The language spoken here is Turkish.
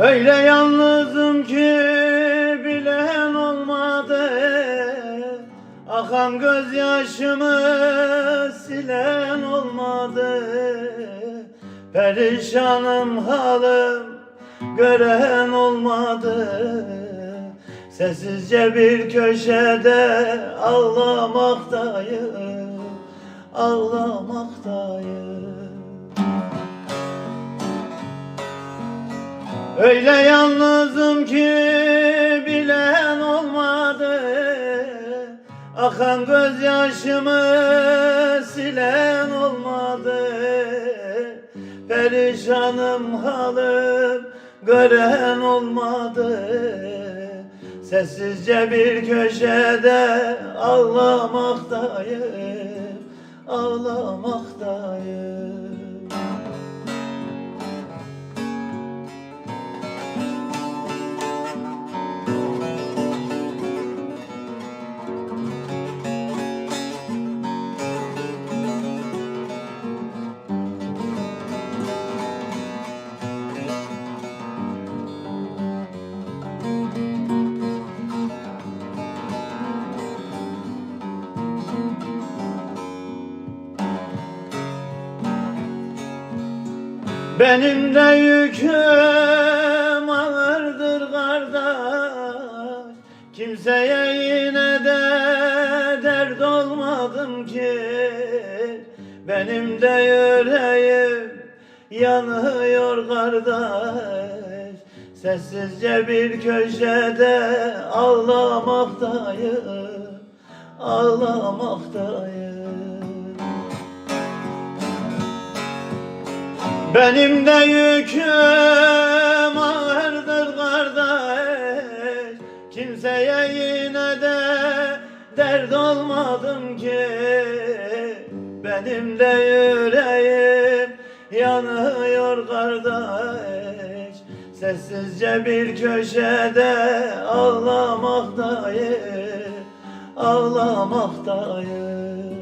Öyle yalnızım ki bilen olmadı. Akan gözyaşımı silen olmadı. Perişanım halim gören olmadı. Sessizce bir köşede ağlamaktayım Ağlamaktayım Öyle yalnızım ki bilen olmadı. Akan gözyaşımı silen olmadı. Perişanım halim gören olmadı. Sessizce bir köşede ağlamaktayım Ağlamaktayım Benim de yüküm ağırdır kardeş. Kimseye yine de dert olmadım ki. Benim de yüreğim yanıyor kardeş. Sessizce bir köşede ağlamaktayım Ağlamaktayım Benim de yüküm ağırdır kardeş. Kimseye yine de dert olmadım ki. Benim de yüreğim yanıyor kardeş. Sessizce bir köşede ağlamaktayım Ağlamaktayım